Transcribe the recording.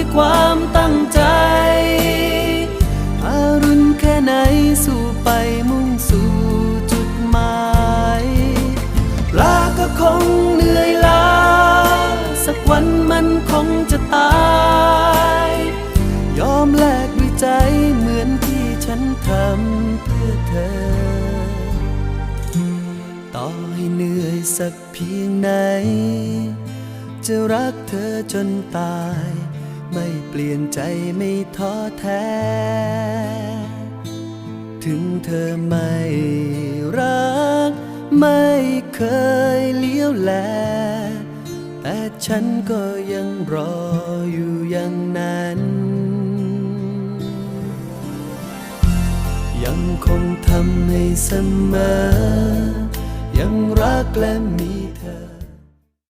ด้วยความตั้งใจอารุณแค่ไหนสู้ไปมุ่งสู่จุดหมายปลาก็คงเหนื่อยล้าสักวันมันคงจะตาย ยอมแลกด้วยใจเหมือนที่ฉันทำเพื่อเธอ ต่อให้เหนื่อยสักเพียงไหนจะรักเธอจนตาย ไม่เปลี่ยนใจไม่ท้อแท้ ถึงเธอไม่รัก ไม่เคยเลี้ยวแล แต่ฉันก็ยังรออยู่อย่างนั้น ยังคงทำให้เสมอ ยังรักและมีเธอ